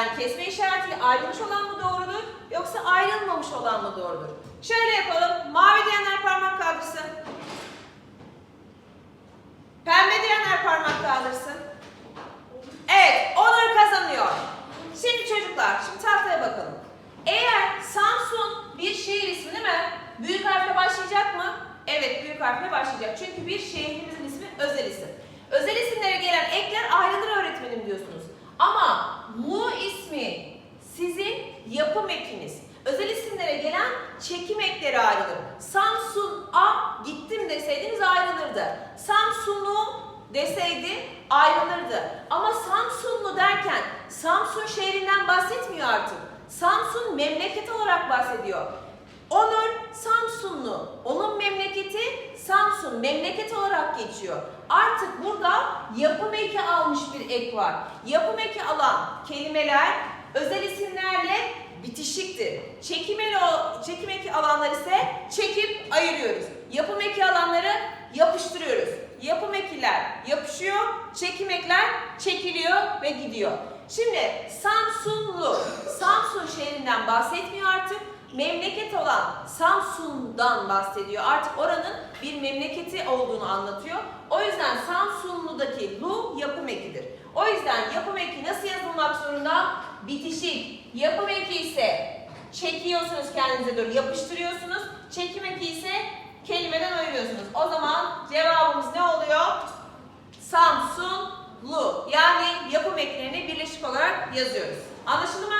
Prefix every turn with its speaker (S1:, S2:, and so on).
S1: yani kesme işaretiyle ayrılmış olan mı doğrudur yoksa ayrılmamış olan mı doğrudur? Şöyle yapalım. Mavi diyenler parmak kaldırsın. Pembe diyenler parmak kaldırsın. Evet, Onur kazanıyor. Şimdi çocuklar, şimdi tahtaya bakalım. Eğer Samsun bir şehir ismi değil mi? Büyük harfle başlayacak mı? Evet, büyük harfle başlayacak. Çünkü bir şehrimizin ismi özel isim. Özel isimlere gelen ekler ayrılır öğretmenim diyorsunuz. Ama mu ismi sizin yapım ekiniz. Özel isimlere gelen çekim ekleri ayrılır. Samsun'a gittim deseydiniz ayrılırdı. Samsun'u deseydi ayrılırdı. Ama Samsunlu derken Samsun şehrinden bahsetmiyor artık. Samsun memleket olarak bahsediyor. Onur Samsunlu. Onun memleketi Samsun memleket olarak geçiyor. Artık burada yapım eki almış bir ek var. Yapım eki alan kelimeler özel isimlerle bitişiktir. Çekimeli, o- çekim eki alanlar ise çekip ayırıyoruz. Yapım eki alanları yapıştırıyoruz. Yapım ekiler yapışıyor, çekim ekler çekiliyor ve gidiyor. Şimdi Samsunlu, Samsun şehrinden bahsetmiyor artık. Memleket olan Samsun'dan bahsediyor. Artık oranın bir memleketi olduğunu anlatıyor. O yüzden Samsunlu'daki lu yapım ekidir. O yüzden yapım eki nasıl? Bitişik. Yapım eki ise çekiyorsunuz kendinize doğru yapıştırıyorsunuz. Çekim eki ise kelimeden ayırıyorsunuz. O zaman cevabımız ne oluyor? Samsunlu. Yani yapım eklerini birleşik olarak yazıyoruz. Anlaşıldı mı?